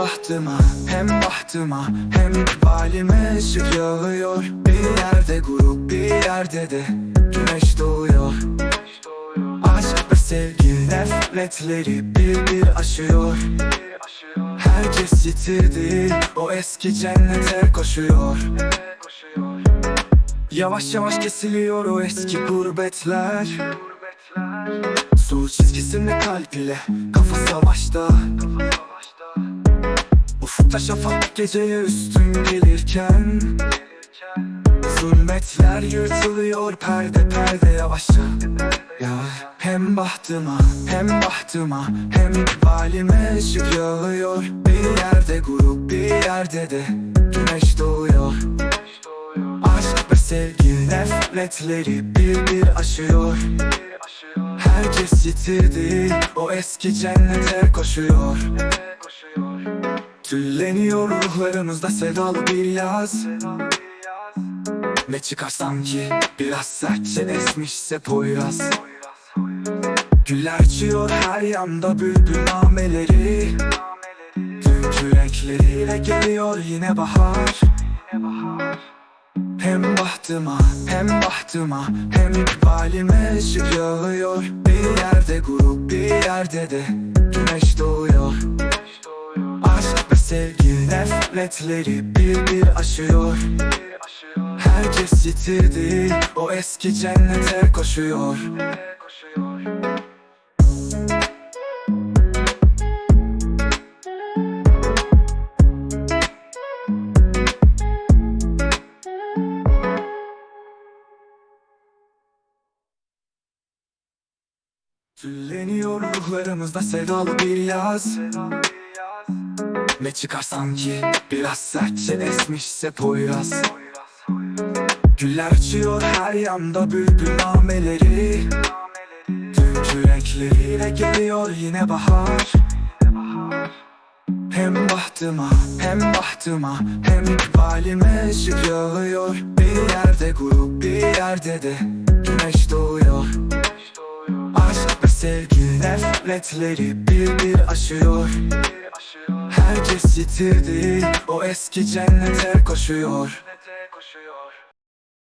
bahtıma hem bahtıma hem balime ışık yağıyor. Bir yerde grup bir yerde de güneş doğuyor. Aşk ve sevgi nefretleri bir bir aşıyor. Herkes yitirdi o eski cennete koşuyor. Yavaş yavaş kesiliyor o eski gurbetler. Sur çizgisinde kalp ile kafa savaşta Ufukta şafak geceye üstün gelirken Zulmetler yırtılıyor perde perde yavaşça. Ya hem bahtıma hem bahtıma hem balime ışık yağıyor. Bir yerde grup bir yerde de güneş doğuyor. Aşk ve sevgi nefretleri bir bir aşıyor. Herkes yitirdi o eski cennete koşuyor Tülleniyor ruhlarımızda sedalı bir yaz. Ne çıkar sanki biraz sertçe esmişse poyraz. Güller açıyor her yanda bülbül nameleri. Dünkü renkleriyle geliyor yine bahar. Hem bahtıma hem bahtıma hem balime ışık yağıyor. Bir yerde grup bir yerde de nefretleri bir bir aşıyor. Herkes yitirdi o eski cennete koşuyor. Tülleniyor ruhlarımızda sedalı bir yaz Ne çıkar sanki. Biraz sertçe esmişse poyraz. Güller açıyor her yanda bülbül nameleri. Dünkü renkleriyle geliyor yine bahar. Hem bahtıma hem bahtıma hem balime ışık yağıyor. Bir yerde grup bir yerde de güneş doğuyor. Aşk ve sevgi nefretleri bir bir aşıyor Herkes yitirdi. O eski cennete koşuyor